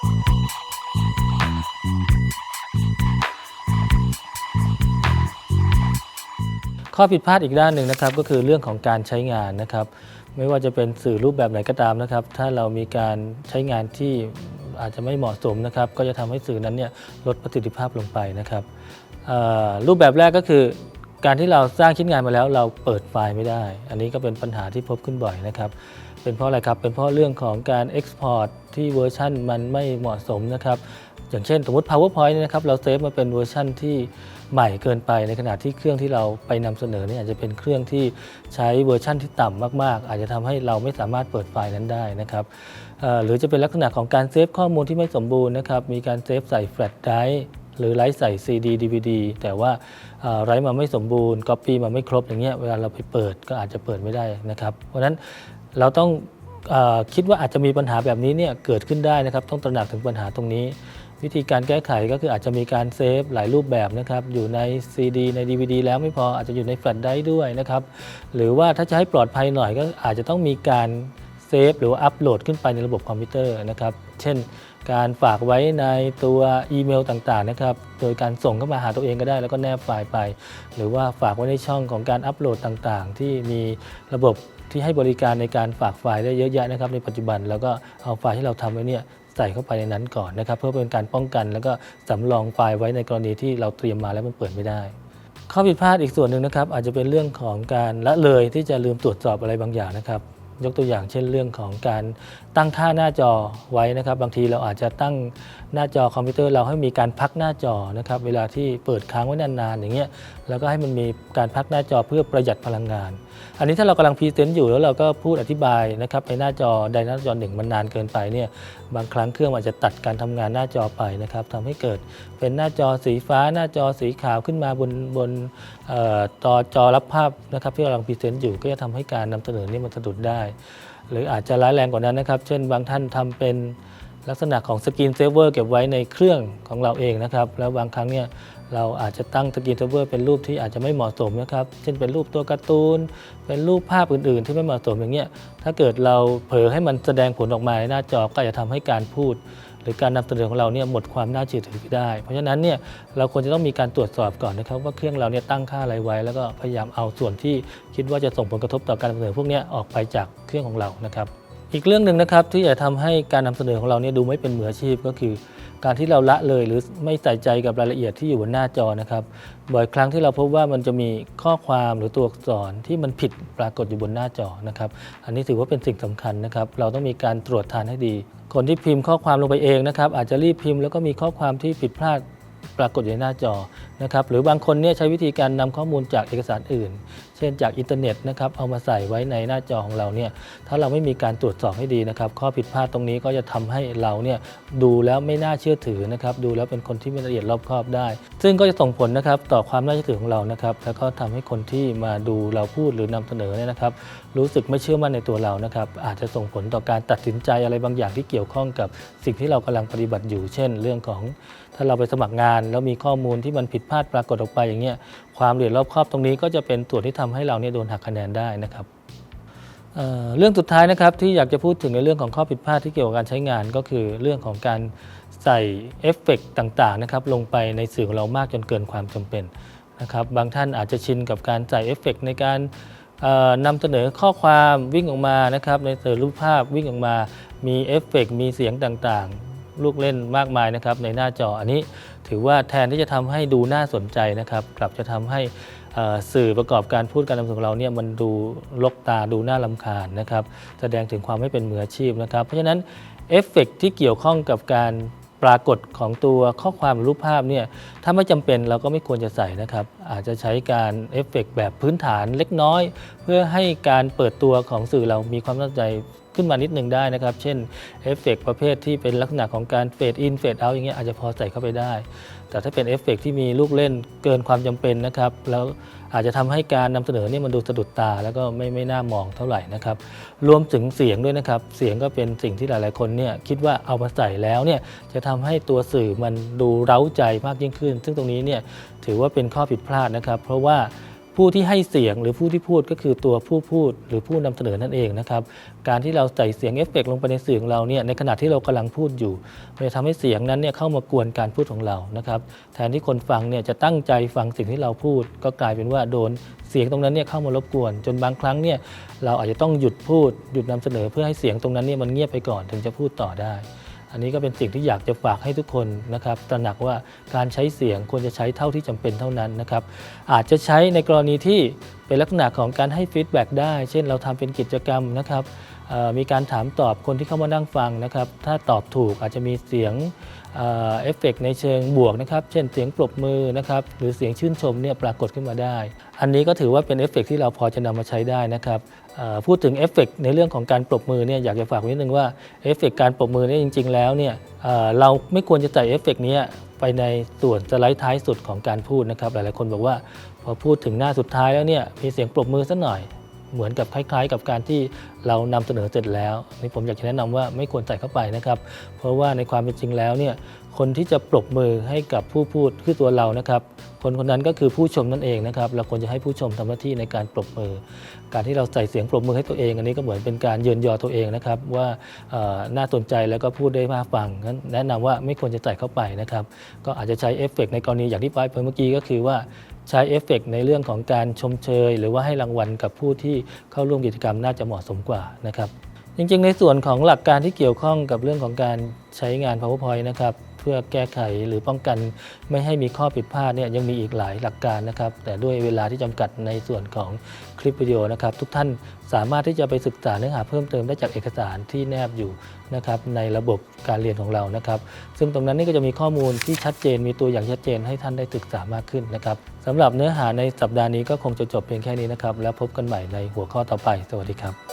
ข้อผิดพลาดอีกด้านหนึ่งนะครับก็คือเรื่องของการใช้งานนะครับ ไม่ว่าจะเป็นสื่อรูปแบบไหนก็ตามนะครับ ถ้าเรามีการใช้งานที่อาจจะไม่เหมาะสมนะครับ ก็จะทำให้สื่อนั้นเนี่ยลดประสิทธิภาพลงไปนะครับรูปแบบแรกก็คือ การที่เราสร้างชิ้นงานมาแล้วเราเปิดไฟล์ไม่ได้ อันนี้ก็เป็นปัญหาที่พบขึ้นบ่อยนะครับ เป็นเพราะอะไรครับ เป็นเพราะเรื่องของการ Export ที่เวอร์ชันมันไม่เหมาะสมนะครับ อย่างเช่นสมมติ PowerPoint เนี่ยนะครับ เราเซฟมาเป็นเวอร์ชันที่ใหม่เกินไป ในขณะที่เครื่องที่เราไปนำเสนอเนี่ยอาจจะเป็นเครื่องที่ใช้เวอร์ชันที่ต่ำมาก ๆ อาจจะทำให้เราไม่สามารถเปิดไฟล์นั้นได้นะครับ หรือจะเป็นลักษณะของการเซฟข้อมูลที่ไม่สมบูรณ์นะครับ มีการเซฟใส่แฟลชไดรฟ์หรือไลฟ์ใส่ CD DVD แต่ว่า ไลฟ์มาไม่สมบูรณ์ก๊อปปี้มาไม่ครบอย่างเงี้ยเวลาเราไปเปิดก็อาจจะเปิดไม่ได้นะครับ เพราะฉะนั้นเราต้องอคิดว่าอาจจะมีปัญหาแบบนี้เนี่ยเกิดขึ้นได้นะครับ ต้องตระหนักถึงปัญหาตรงนี้ วิธีการแก้ไขก็คืออาจจะมีการเซฟหลายรูปแบบนะครับ อยู่ใน CD ใน DVD แล้วไม่พออาจจะอยู่ในแฟลชไดร์ด้วยนะครับ หรือว่าถ้าจะให้ปลอดภัยหน่อยก็อาจจะต้องมีการเซฟหรือว่าอัปโหลดขึ้นไปในระบบคอมพิวเตอร์นะครับ เช่น การฝากไว้ในตัวอีเมลต่างๆนะครับ โดยการส่งเข้ามาหาตัวเองก็ได้ แล้วก็แนบไฟล์ไป หรือว่าฝากไว้ในช่องของการอัปโหลดต่างๆ ที่มีระบบที่ให้บริการในการฝากไฟล์ได้เยอะแยะนะครับ ในปัจจุบันแล้วก็เอาไฟล์ที่เราทำไว้เนี่ยใส่เข้าไปในนั้นก่อนนะครับ เพื่อเป็นการป้องกัน แล้วก็สำรองไฟล์ไว้ในกรณีที่เราเตรียมมาแล้วมันเปิดไม่ได้ข้อผิดพลาดอีกส่วนหนึ่งนะครับอาจจะเป็นเรื่องของการละเลยที่จะลืมตรวจสอบอะไรบางอย่างนะครับ ยกตัวอย่างเช่นเรื่องของการตั้งค่าหน้าจอไว้นะครับ บางทีเราอาจจะตั้งหน้าจอคอมพิวเตอร์เราให้มีการพักหน้าจอนะครับเวลาที่เปิดค้างไว้นานๆอย่างเงี้ยแล้วก็ให้มันมีการพักหน้าจอเพื่อประหยัดพลังงาน อันนี้ถ้าเรากำลังพรีเซนต์อยู่แล้วเราก็พูดอธิบายนะครับในหน้าจอใดหน้าจอหนึ่งมันนานเกินไปเนี่ยบางครั้งเครื่องอาจจะตัดการทำงานหน้าจอไปนะครับทำให้เกิดเป็นหน้าจอสีฟ้าหน้าจอสีขาวขึ้นมาบนบนเอ่อจอจอรับภาพนะครับที่เรากำลังพรีเซนต์อยู่ก็จะทำให้การนำเสนอนี่มันสะดุดได้หรืออาจจะร้ายแรงกว่านั้นนะครับ เช่น บางท่านทำเป็นลักษณะของสกรีนเซเวอร์เก็บไว้ในเครื่องของเราเองนะครับ แล้วบางครั้งเนี่ยเราอาจจะตั้งสกรีนเซเวอร์เป็นรูปที่อาจจะไม่เหมาะสมนะครับ เช่นเป็นรูปตัวการ์ตูน เป็นรูปภาพอื่น ๆ ที่ไม่เหมาะสมอย่างเงี้ย ถ้าเกิดเราเผลอให้มันแสดงผลออกมาในหน้าจอก็อาจจะทำให้การพูด หรือการนำเสนอของเราเนี่ยหมดความน่าเชื่อถือไปได้ เพราะฉะนั้นเนี่ยเราควรจะต้องมีการตรวจสอบก่อนนะครับ ว่าเครื่องเราเนี่ยตั้งค่าอะไรไว้ แล้วก็พยายามเอาส่วนที่คิดว่าจะส่งผลกระทบต่อการนำเสนอพวกนี้ออกไปจากเครื่องของเรานะครับ อีกเรื่องหนึ่งนะครับที่จะทำให้การนำเสนอของเราเนี่ยดูไม่เป็นมืออาชีพก็คือ การที่เราละเลยหรือไม่ใส่ใจกับรายละเอียดที่อยู่บนหน้าจอนะครับบ่อยครั้งที่เราพบว่ามันจะมีข้อความหรือตัวอักษรที่มันผิดปรากฏอยู่บนหน้าจอนะครับอันนี้ถือว่าเป็นสิ่งสำคัญนะครับ เราต้องมีการตรวจทานให้ดี คนที่พิมพ์ข้อความลงไปเองนะครับอาจจะรีบพิมพ์แล้วก็มีข้อความที่ผิดพลาด ปรากฏอยู่ในหน้าจอนะครับหรือบางคนเนี่ยใช้วิธีการนำข้อมูลจากเอกสารอื่น เช่นจากอินเทอร์เน็ตนะครับเอามาใส่ไว้ในหน้าจอของเราเนี่ยถ้าเราไม่มีการตรวจสอบให้ดีนะครับ ข้อผิดพลาดตรงนี้ก็จะทำให้เราเนี่ยดูแล้วไม่น่าเชื่อถือนะครับดูแล้วเป็นคนที่ไม่ละเอียดรอบคอบได้ ซึ่งก็จะส่งผลนะครับต่อความน่าเชื่อถือของเรานะครับแล้วก็ทำให้คนที่มาดูเราพูดหรือนำเสนอเนี่ยนะครับ รู้สึกไม่เชื่อมั่นในตัวเรานะครับอาจจะส่งผลต่อการตัดสินใจอะไรบางอย่างที่เกี่ยวข้องกับสิ่งที่เรากำลังปฏิบัติอยู่ เช่น เรื่องของถ้าเราไปสมัครงานแล้วมีข้อมูลที่มันผิดพลาดปรากฏออกไปอย่างเงี้ยความละเอียดรอบครอบตรงนี้ก็จะเป็นส่วนที่ทำให้เราเนี่ยโดนหักคะแนนได้นะครับเเรื่องสุดท้ายนะครับที่อยากจะพูดถึงในเรื่องของข้อผิดพลาดที่เกี่ยวกับการใช้งานก็คือเรื่องของการใส่เอฟเฟกต์ต่างๆนะครับลงไปในสื่อของเรามากจนเกินความจำเป็นนะครับบางท่านอาจจะชินกับการใส่เอฟเฟกต์ในการนำเสนอข้อความวิ่งออกมานะครับในเสือรูปภาพวิ่งออกมา มีเอฟเฟกต์มีเสียงต่างๆ ลูกเล่นมากมายนะครับในหน้าจออันนี้ถือว่าแทนที่จะทำให้ดูน่าสนใจนะครับ กลับจะทำให้สื่อประกอบการพูดการนำเสนอของเราเนี่ยมันดูลกตาดูน่าลำคาญนะครับ แสดงถึงความไม่เป็นมืออาชีพนะครับ เพราะฉะนั้นเอฟเฟกต์ที่เกี่ยวข้องกับการปรากฏของตัวข้อความรูปภาพเนี่ยถ้าไม่จำเป็นเราก็ไม่ควรจะใส่นะครับ อาจจะใช้การเอฟเฟกต์แบบพื้นฐานเล็กน้อย เพื่อให้การเปิดตัวของสื่อเรามีความน่าสนใจ ขึ้นมานิดหนึ่งได้นะครับ เช่นเอฟเฟกต์ประเภทที่เป็นลักษณะของการเฟดอินเฟดเอาอย่างเงี้ยอาจจะพอใส่เข้าไปได้ แต่ถ้าเป็นเอฟเฟกต์ที่มีลูกเล่นเกินความจำเป็นนะครับ แล้วอาจจะทำให้การนำเสนอเนี่ยมันดูสะดุดตา แล้วก็ไม่ไม่น่ามองเท่าไหร่นะครับ รวมถึงเสียงด้วยนะครับ เสียงก็เป็นสิ่งที่หลาย ๆ คนเนี่ยคิดว่าเอามาใส่แล้วเนี่ยจะทำให้ตัวสื่อมันดูเร้าใจมากยิ่งขึ้น ซึ่งตรงนี้เนี่ยถือว่าเป็นข้อผิดพลาดนะครับ เพราะว่า ผู้ที่ให้เสียงหรือผู้ที่พูดก็คือตัวผู้พูดหรือผู้นำเสนอนั่นเองนะครับการที่เราใส่เสียงเอฟเฟกต์ลงไปในเสียงเราเนี่ยในขณะที่เรากำลังพูดอยู่มันจะทำให้เสียงนั้นเนี่ยเข้ามากวนการพูดของเรานะครับแทนที่คนฟังเนี่ยจะตั้งใจฟังสิ่งที่เราพูด ก็กลายเป็นว่าโดนเสียงตรงนั้นเนี่ยเข้ามารบกวน จนบางครั้งเนี่ยเราอาจจะต้องหยุดพูดหยุดนำเสนอเพื่อให้เสียงตรงนั้นเนี่ยมันเงียบไปก่อนถึงจะพูดต่อได้ อันนี้ก็เป็นสิ่งที่อยากจะฝากให้ทุกคนนะครับตระหนักว่าการใช้เสียงควรจะใช้เท่าที่จำเป็นเท่านั้นนะครับอาจจะใช้ในกรณีที่ เป็นลักษณะของการให้ฟีดแบ็กได้ เช่นเราทำเป็นกิจกรรมนะครับมีการถามตอบคนที่เข้ามานั่งฟังนะครับ ถ้าตอบถูกอาจจะมีเสียงเอฟเฟกต์ในเชิงบวกนะครับ เช่นเสียงปรบมือนะครับ หรือเสียงชื่นชมเนี่ยปรากฏขึ้นมาได้ อันนี้ก็ถือว่าเป็นเอฟเฟกต์ที่เราพอจะนำมาใช้ได้นะครับพูดถึงเอฟเฟกต์ในเรื่องของการปรบมือเนี่ยอยากจะฝากนิดนึงว่าเอฟเฟกต์การปรบมือเนี่ยจริง ๆ แล้วเนี่ยเราไม่ควรจะใส่เอฟเฟกต์นี้ไปในส่วนสไลด์ท้ายสุดของการพูดนะครับ หลายๆคนบอกว่า อพูดถึงหน้าสุดท้ายแล้วเนี่ยมีเสียงปรบมือสักหน่อย เหมือนกับคล้าย ๆ กับการที่เรานำเสนอเสร็จแล้วนี่ผมอยากจะแนะนำว่าไม่ควรใส่เข้าไปนะครับ เพราะว่าในความเป็นจริงแล้วเนี่ยคนที่จะปรบมือให้กับผู้พูดคือตัวเรานะครับ คนคนนั้นก็คือผู้ชมนั่นเองนะครับ เราควรจะให้ผู้ชมทำหน้าที่ในการปรบมือ การที่เราใส่เสียงปรบมือให้ตัวเอง อันนี้ก็เหมือนเป็นการเยินยอตัวเองนะครับว่าน่าสนใจแล้วก็พูดได้มากฟังงั้นแนะนำว่าไม่ควรจะใส่เข้าไปนะครับ ก็อาจจะใช้เอฟเฟกต์ในกรณีอย่างที่ไปเมื่อกี้ก็คือว่า ใช้เอฟเฟกต์ในเรื่องของการชมเชย หรือว่าให้รางวัลกับผู้ที่เข้าร่วมกิจกรรมน่าจะเหมาะสมกว่านะครับจริงๆ ในส่วนของหลักการที่เกี่ยวข้องกับเรื่องของการใช้งาน PowerPoint นะครับ เพื่อแก้ไขหรือป้องกันไม่ให้มีข้อผิดพลาดเนี่ยยังมีอีกหลายหลักการนะครับ แต่ด้วยเวลาที่จำกัดในส่วนของคลิปวิดีโอนะครับ ทุกท่านสามารถที่จะไปศึกษาเนื้อหาเพิ่มเติมได้จากเอกสารที่แนบอยู่นะครับในระบบการเรียนของเรานะครับ ซึ่งตรงนั้นนี่ก็จะมีข้อมูลที่ชัดเจน มีตัวอย่างชัดเจนให้ท่านได้ศึกษามากขึ้นนะครับสำหรับเนื้อหาในสัปดาห์นี้ก็คงจะจบเพียงแค่นี้นะครับ แล้วพบกันใหม่ในหัวข้อต่อไป สวัสดีครับ